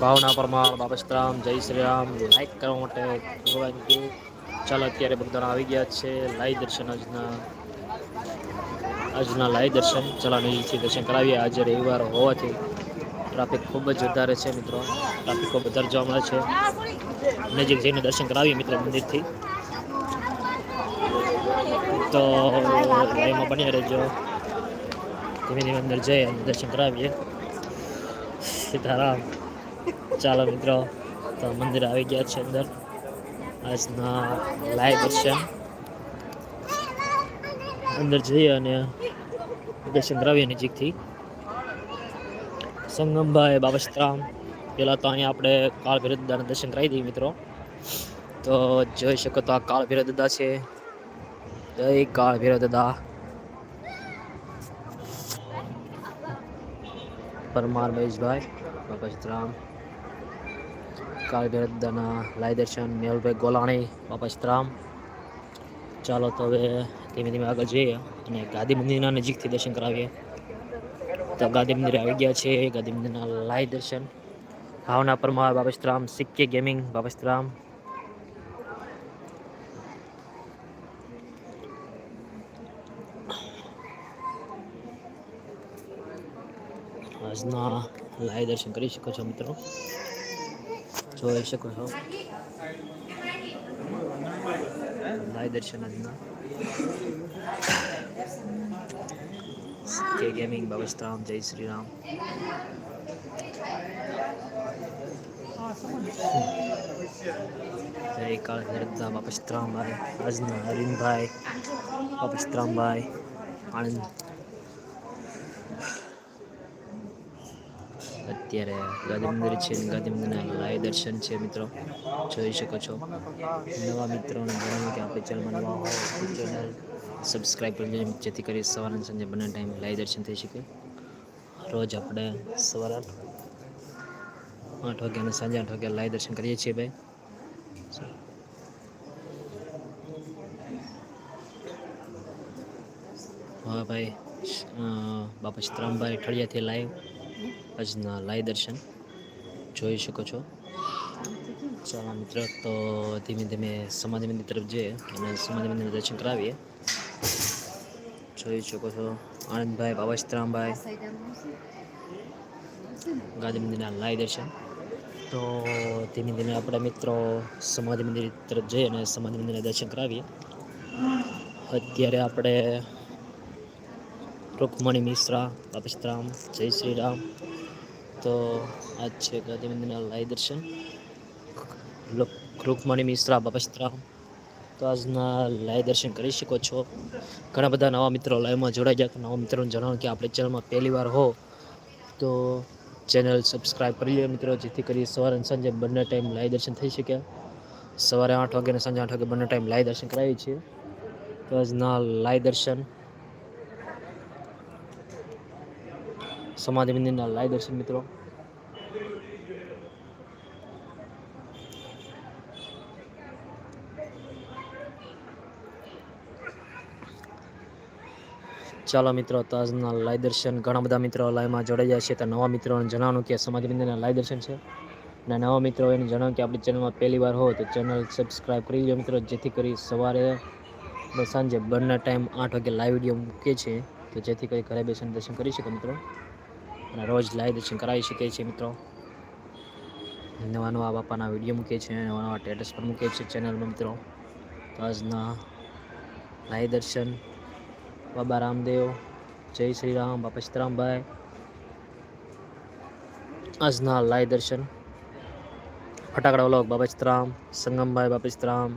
ભાવના પરમાર બાબસ્તરામ જય શ્રી રામ. લાઈક કરવા માટે થેન્ક ચાલો અત્યારે બધા આવી ગયા છે લાઈવ દર્શન આજના આજના લાઈવ દર્શન. ચાલો નજીકથી દર્શન કરાવીએ. આજે રવિવાર હોવાથી ટ્રાફિક ખૂબ જ વધારે છે મિત્રો. ટ્રાફિક ખૂબ વધારે જોવા મળે છે. નજીક જઈને દર્શન કરાવીએ મિત્ર મંદિરથી. તો લાઈવમાં બની રહેજો. ધીમે ધીમે અંદર જઈ અને દર્શન કરાવીએ. સીતારામ. ચાલો મિત્રો, તો મંદિર આવી ગયા છે અંદર. આજના લાઈવ દર્શન. અંદર જઈએ અને દર્શન કરાવીએ નજીકથી. સંગમભાઈ, બાબસ્તરામ પહેલાં તો અહીંયા આપણે કાળ ભૈરવદાના દર્શન કરાવી દઈએ મિત્રો. તો જોઈ શકો તો આ કાળ ભૈરવ દાદા છે. જય કાળ ભૈરવ દાદા પરમાર મહેશભાઈ. બાબસ્તરામ કાળ ભૈરવ દાદાના દર્શન મેહુલભાઈ ગોલાણી બાબસ્તરામ ચાલો તો હવે ધીમે ધીમે આગળ જઈએ અને ગાંધી મંદિરના નજીકથી દર્શન કરાવીએ. તો ગાંધી મંદિર આવી ગયા છે, ગાંધી મંદિરના લાય દર્શન ભાવના પરમાર બાબસ્તરામ સિક્કે ગેમિંગ બાબસ્તરામ આજના લાઈ દર્શન કરી શકો છો મિત્રો. જોઈ શકો છો. લાય દર્શન કે ગેમિંગ બાબસ્તરામ જય શ્રી રામ. જય કાળ હરદા બાપસ્તરામભાઈ આજના હરીનભાઈ બાપસ્તરામભાઈ આણંદ. અત્યારે ગાંધી મંદિર છે ગાંધી મંદિરના લાઈવ દર્શન છે મિત્રો. જોઈ શકો છો. નવા મિત્રોને જણાવ્યું કે આપણે ચેનલમાં નવા હોય સબસ્ક્રાઈબ કરી લેજો જેથી કરી સવારે અને સાંજે બંને ટાઈમ લાઈવ દર્શન થઈ શકે. રોજ આપણે સવારે આઠ આઠ વાગ્યા અને સાંજે આઠ વાગ્યા લાઈવ દર્શન કરીએ છીએ ભાઈ. હા ભાઈ બાપા સીતરામભાઈ ઠળિયાથી લાઈવ આજના લાય દર્શન જોઈ શકો છો. ચાલો મિત્ર, તો ધીમે ધીમે સમાધિ મંદિર તરફ જઈએ અને સમાધિ મંદિરના દર્શન કરાવીએ. જોઈ શકો છો આનંદભાઈ બાબાશ્રામભાઈ ગાંધી મંદિરના લાય દર્શન. તો ધીમે ધીમે આપણા મિત્રો સમાધિ મંદિર તરફ જઈએ અને સમાધિ મંદિરના દર્શન કરાવીએ. અત્યારે આપણે રૂકમણી મિશ્રા તપસ્તરામ જય શ્રી રામ તો આજ છે ગાંધી મંદિરના લાઈ દર્શન. રૂકમણી મિશ્રા બપસ્તરામ તો આજના લાઈ દર્શન કરી શકો છો. ઘણા બધા નવા મિત્રો લાઈવમાં જોડાઈ ગયા. નવા મિત્રોને જણાવો કે આપણે ચેનલમાં પહેલી વાર હો. તો ચેનલ સબસ્ક્રાઈબ કરી લે મિત્રો, જેથી કરી સવારે અને સાંજે બંને ટાઈમ લાઈ દર્શન થઈ શકે. સવારે આઠ વાગે અને સાંજે આઠ વાગે બંને ટાઈમ લાઈ દર્શન કરાવીએ છીએ. તો આજના લાઈ દર્શન સમાધિ મંદિરના લાઈવ દર્શન મિત્રો. ચાલો મિત્રો તાજના લાય દર્શન ઘણા બધા મિત્રો લાઈવમાં જોડાઈ જાય છે. તો નવા મિત્રોને જણાવવાનું કે સમાધિ મંદિરના લાઈવ દર્શન છે. અને નવા મિત્રો એને જણાવ્યું કે આપણી ચેનલમાં પહેલી વાર હોય તો ચેનલ સબસ્ક્રાઈબ કરી લો મિત્રો, જેથી કરી સવારે સાંજે બંને ટાઈમ આઠ વાગે લાઈવ વીડિયો મૂકીએ છીએ. તો જેથી કરી ઘરે બેસીને દર્શન કરી શકો મિત્રો. અને રોજ લાઈવ દર્શન કરાવી શકીએ છીએ મિત્રો. નવા નવા બાપાના વીડિયો મૂકીએ છીએ નવા નવા સ્ટેટસ પર મૂકીએ છીએ ચેનલમાં મિત્રો. તો આજના લાઈવ દર્શન, બાબા રામદેવ, જય શ્રી રામ, બાપા સીતરામભાઈ. આજના લાઈવ દર્શન, ફટાકડા વ્લોગ બાબા સીતરામ, સંગમભાઈ, બાપા સીતરામ.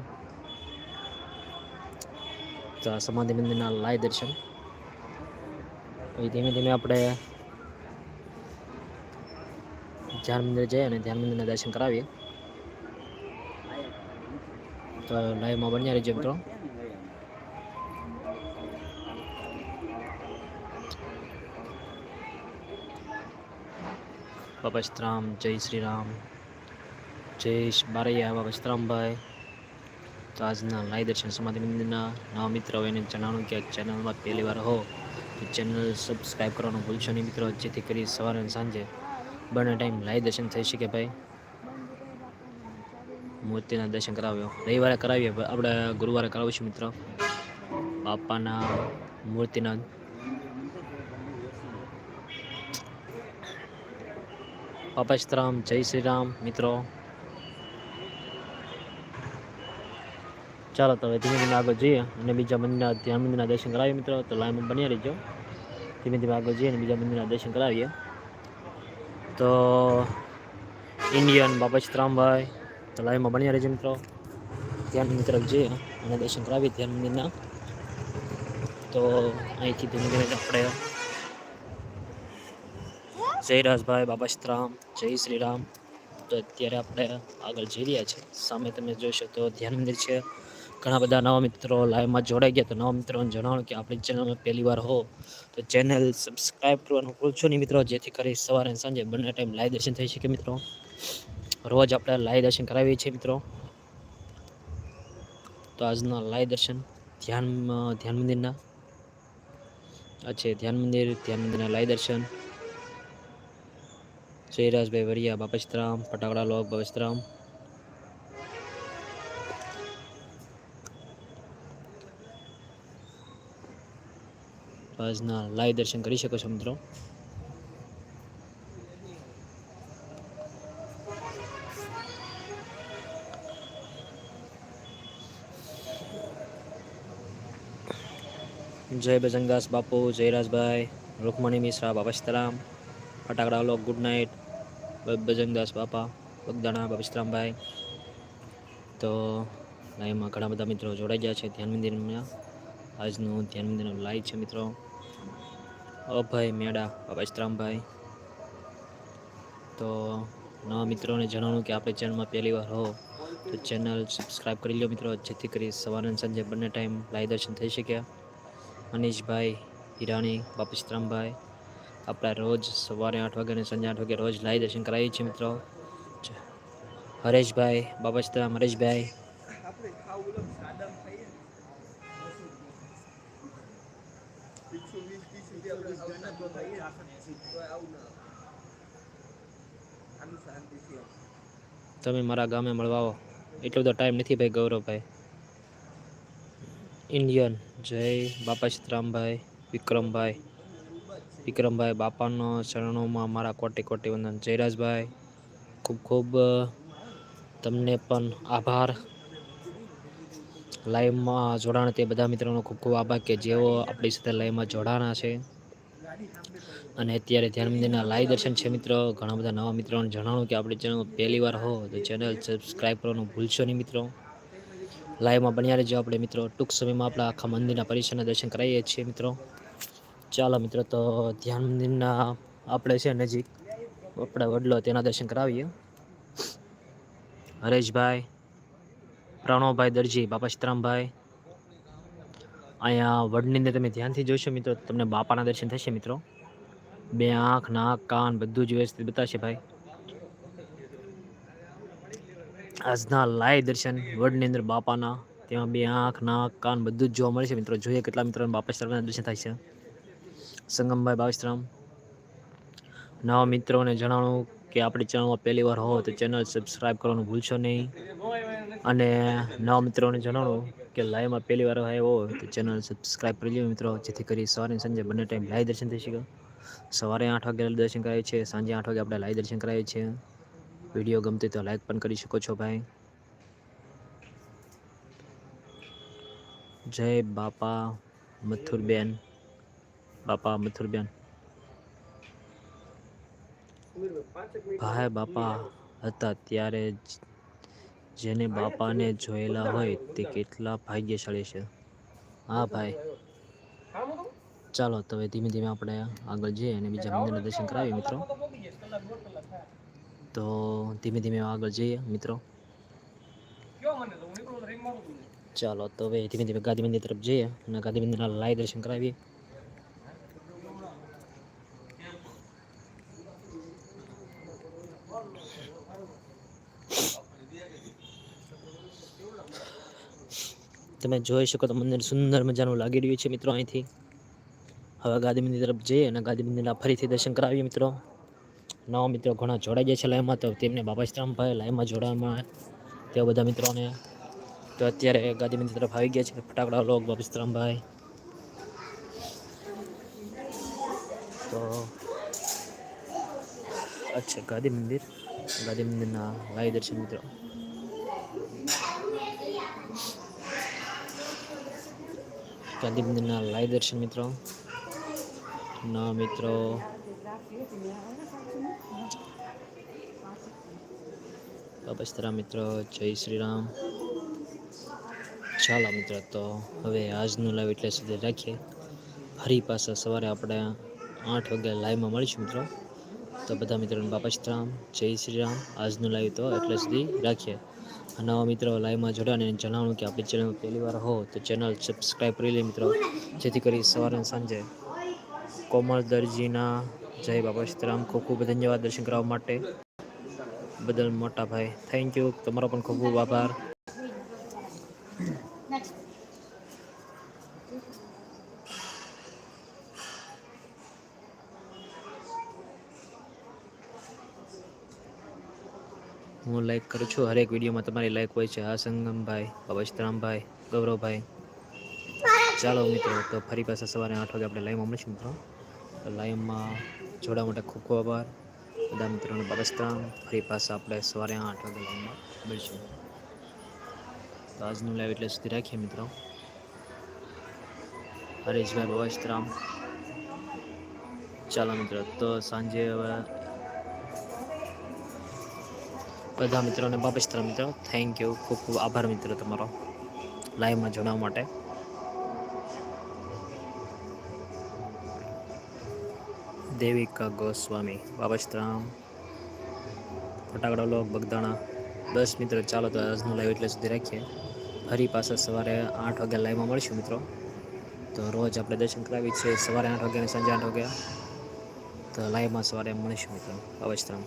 સમાધિ મંદિરના લાઈવ દર્શન. પછી ધીમે ધીમે આપણે ધ્યાન મંદિર જઈએ અને ધ્યાન મંદિરના દર્શન કરાવીએ. તો લાઈવમાં બન્યા રહીજો મિત્રો. બાબસ્તરામ જય શ્રી રામ જયેશ બારૈયા બાબસ્તરામભાઈ તો આજના લાઈ દર્શન સમાધિ મંદિરના નવા મિત્ર એને જણાવું કે ચેનલમાં પહેલી વાર હો ચેનલ સબસ્ક્રાઈબ કરવાનું ભૂલશો નહીં મિત્રો. જેથી કરી સવારે અને સાંજે બંને ટાઈમ લાઈવ દર્શન થઈ શકે ભાઈ. મૂર્તિના દર્શન કરાવ્યો. રવિવારે કરાવીએ આપણે ગુરુવારે કરાવીશું મિત્રો. બાપાના મૂર્તિના પાપસ્તરામ જય શ્રી રામ મિત્રો. ચાલો તો હવે ધીમે ધીમે આગળ જઈએ અને બીજા મંદિરના ધ્યાન મંદિરના દર્શન કરાવીએ મિત્રો. તો લાઈનમાં બની રહીજો. ધીમે ધીમે આગળ જઈએ અને બીજા મંદિરના દર્શન કરાવીએ. તો ઇન્ડિયન બાપસ્તરામભાઈ તો લાઈવમાં બન્યા રહેજો મિત્રો. ધ્યાન મંદિર તરફ જઈએ. અને દર્શન કરાવીએ ધ્યાન મંદિરના. તો અહીંથી ધીમે ધીમે આપણે જય રાજભાઈ બાબાશ્રામ જય શ્રી રામ તો અત્યારે આપણે આગળ જઈ રહ્યા છીએ. સામે તમે જોઈ શકો ધ્યાન મંદિર છે. ઘણા બધા નવા મિત્રો લાઈવમાં જોડાઈ ગયા. તો નવા મિત્રોને જણાવો કે આપણી ચેનલમાં પહેલી વાર હો, તો ચેનલ સબસ્ક્રાઈબ કરવાનું ભૂલશો નહીં મિત્રો. જેથી કરી સવારે સાંજે બંને ટાઈમ લાઈવ દર્શન થઈ શકે મિત્રો. રોજ આપણે લાઈવ દર્શન કરાવીએ છીએ મિત્રો. તો આજના લાઈવ દર્શન ધ્યાન ધ્યાન મંદિરના. આ ધ્યાન મંદિર, ધ્યાન મંદિરના લાઈવ દર્શન. જયરાજભાઈ વરિયા બાપસ્તરામ ફટાકડા લોક બાપસ્તરામ આજના લાઈવ દર્શન કરી શકો છો મિત્રો. જય બજંગદાસ બાપુ જયરાજભાઈ રૂકમણી મિશ્રા બાપસ્તરામ ફટાકડા લોક, ગુડ નાઇટ બજંગદાસ બાપા, બગદાણા બાપસ્તરામભાઈ તો લાઈવમાં ઘણા બધા મિત્રો જોડાઈ ગયા છે ધ્યાન મંદિરમાં. આજનું ધ્યાન મંદિરનું લાઈવ છે મિત્રો. અભય મેડા બાપસ્તરામભાઈ તો નવા મિત્રોને જણાવું કે આપણે ચેનલમાં પહેલી વાર હો, તો ચેનલ સબસ્ક્રાઈબ કરી લો મિત્રો. જેથી કરી સવારે સાંજે બંને ટાઈમ લાઈવ દર્શન થઈ શક્યા અનીશભાઈ, હિરાણી બાપસ્તરામભાઈ આપણે રોજ સવારે આઠ વાગે અને સાંજે આઠ વાગે રોજ લાઈવ દર્શન કરાવીએ છીએ મિત્રો. હરેશભાઈ બાપસ્તરામ હરેશભાઈ. તમે મારા ગામે મળવા એટલો બધો ટાઈમ નથી ભાઈ ગૌરવભાઈ. ઇન્ડિયન જય બાપા સીતરામભાઈ, વિક્રમભાઈ. વિક્રમભાઈ બાપાનો ચરણોમાં મારા કોટી કોટી વંદન. જયરાજભાઈ, ખૂબ ખૂબ તમને પણ આભાર. લાઈવમાં જોડાણ તે બધા મિત્રોનો ખૂબ ખૂબ આભાર કે જેઓ આપણી સાથે લાઈવમાં જોડાણા છે. અને અત્યારે ધ્યાન મંદિરના લાઈવ દર્શન છે મિત્રો. ઘણા બધા નવા મિત્રોને જણાવું કે આપણી ચેનલ પહેલી વાર હો તો ચેનલ સબસ્ક્રાઈબ કરવાનું ભૂલશો નહીં મિત્રો. લાઈવમાં બન્યા રહેજો આપણે મિત્રો. ટૂંક સમયમાં આપણા આખા મંદિરના પરિસરના દર્શન કરાવીએ છીએ મિત્રો. ચાલો મિત્રો તો ધ્યાન મંદિરના આપણે છે નજીક આપણે વડલો તેના દર્શન કરાવીએ. હરેશભાઈ. પ્રણવભાઈ દરજી, બાપા સીતરામભાઈ. અહીંયા વડની અંદર તમે ધ્યાનથી જોશો મિત્રો, તમને બાપાના દર્શન થશે મિત્રો. બે આંખ, નાક, કાન બધું જ વ્યવસ્થિત બતાવશે ભાઈ. આજના લાઈવ દર્શન વડની અંદર બાપાના, તેમાં બે આંખ, નાક, કાન બધું જ જોવા મળે છે મિત્રો. જોઈએ કેટલા મિત્રો બાપા સીતરામના દર્શન થાય છે. સંગમભાઈ બાવીસરામ નવા મિત્રોને જણાવું કે આપણી ચેનલમાં પહેલી વાર હો તો ચેનલ સબસ્ક્રાઈબ કરવાનું ભૂલશો નહીં. અને નવા મિત્રોને જણાવું કે લાઈવમાં પહેલી વાર આવ્યો હોય તો ચેનલ સબસ્ક્રાઈબ કરી લો મિત્રો. જેથી કરી સવારે સાંજે બંને ટાઈમ લાઈવ દર્શન થઈ શકે. સવારે આઠ વાગે દર્શન કરાવીએ છીએ સાંજે આઠ વાગે આપણે લાઈવ દર્શન કરાવીએ છીએ વીડિયો ગમતી તો લાઈક પણ કરી શકો છો ભાઈ. જય બાપા મથુરબેન. બાપા મથુરબેન. ભાઈ બાપા હતા ત્યારે જ જેને બાપાને જોયેલા હોય તે કેટલા ભાગ્યશાળી છે. હા, ભાઈ. ચાલો હવે ધીમે ધીમે આપણે આગળ જઈએ અને બીજા મંદિરના દર્શન કરાવીએ, મિત્રો. તો ધીમે ધીમે આગળ જઈએ, મિત્રો. ચાલો, તો હવે ધીમે ધીમે ગાંધી મંદિર તરફ જઈએ અને ગાંધી મંદિરના લાઈ દર્શન કરાવીએ. તમે જોઈ શકો તો મંદિર સુંદર મજાનું લાગી રહ્યું છે મિત્રો અહીંથી. હવે ગાંધી મંદિર તરફ જઈએ અને ગાંધી મંદિરના ફરીથી દર્શન કરાવીએ મિત્રો. નવા મિત્રો ઘણા જોડાઈ જાય છે લાઈવમાં, તો તેમને બાબાશ્રામભાઈ લાઈવમાં જોડાવામાં. તેવા બધા મિત્રોને, તો અત્યારે ગાંધી મંદિર તરફ આવી ગયા છે ફટાકડા લોક બાબાશ્રામભાઈ તો અચ્છા ગાંધી મંદિર ગાંધી મંદિરના લાઈવ દર્શન મિત્રો. ગાંધી મંદિરના લાઈવ દર્શન મિત્રો. ના મિત્રો. બાબસ્તરા મિત્રો, જય શ્રી રામ ચાલો મિત્રો તો હવે આજનું લાઈવ એટલે સુધી રાખીએ. ફરી પાછા સવારે આપણે આઠ વાગે લાઈવમાં મળીશું મિત્રો. તો બધા મિત્રોને બાપસ્તરામ, જય શ્રી રામ આજનું લાઈવ તો એટલે સુધી રાખીએ. નવા મિત્રો લાઈવમાં જોડાને જણાવું કે આપણી ચેનલ પહેલી વાર હો તો ચેનલ સબસ્ક્રાઈબ કરી લે મિત્રો. જેથી કરી સવારે સાંજે કોમળ દરજીના જય બાબા સીતારામ. ખૂબ ખૂબ ધન્યવાદ દર્શન કરવા માટે. બદલ મોટા ભાઈ થેન્ક યુ તમારો પણ ખૂબ ખૂબ આભાર. હું લાઈક કરું છું. હરેક વિડીયોમાં તમારી લાઈક હોય છે. હા, સંગમભાઈ બાબસ્તરામભાઈ ગૌરવભાઈ. ચાલો મિત્રો, તો ફરી પાછા સવારે આઠ વાગે આપણે લાઈવમાં મળીશું મિત્રો. તો લાઈવમાં જોડા માટે ખૂબ ખૂબ આભાર. બધા મિત્રોને બાબસ્તરામ ફરી પાછા આપણે સવારે આઠ વાગે લાઈવમાં મળીશું. તો આજનું લાઈવ એટલે સુધી રાખીએ મિત્રો. હરેશભાઈ બાબસ્તરામ ચાલો મિત્રો, તો સાંજે હવે બધા મિત્રોને બાબસ્તરામ મિત્રો. થેન્ક યુ ખૂબ ખૂબ આભાર મિત્રો તમારો. લાઈવમાં જોડાવા માટે. દેવિકા ગોસ્વામી બાબસ્તરામ ફટાકડા લોક, બગદાણા. બસ મિત્રો, ચાલો તો આજનું લાઈવ એટલે સુધી રાખીએ. ફરી પાછા સવારે આઠ વાગ્યા લાઈવમાં મળીશું મિત્રો. તો રોજ આપણે દર્શન કરાવી છે સવારે આઠ વાગ્યા અને સાંજે આઠ વાગ્યા. તો લાઈવમાં સવારે મળીશું મિત્રો. બાબસ્તરામ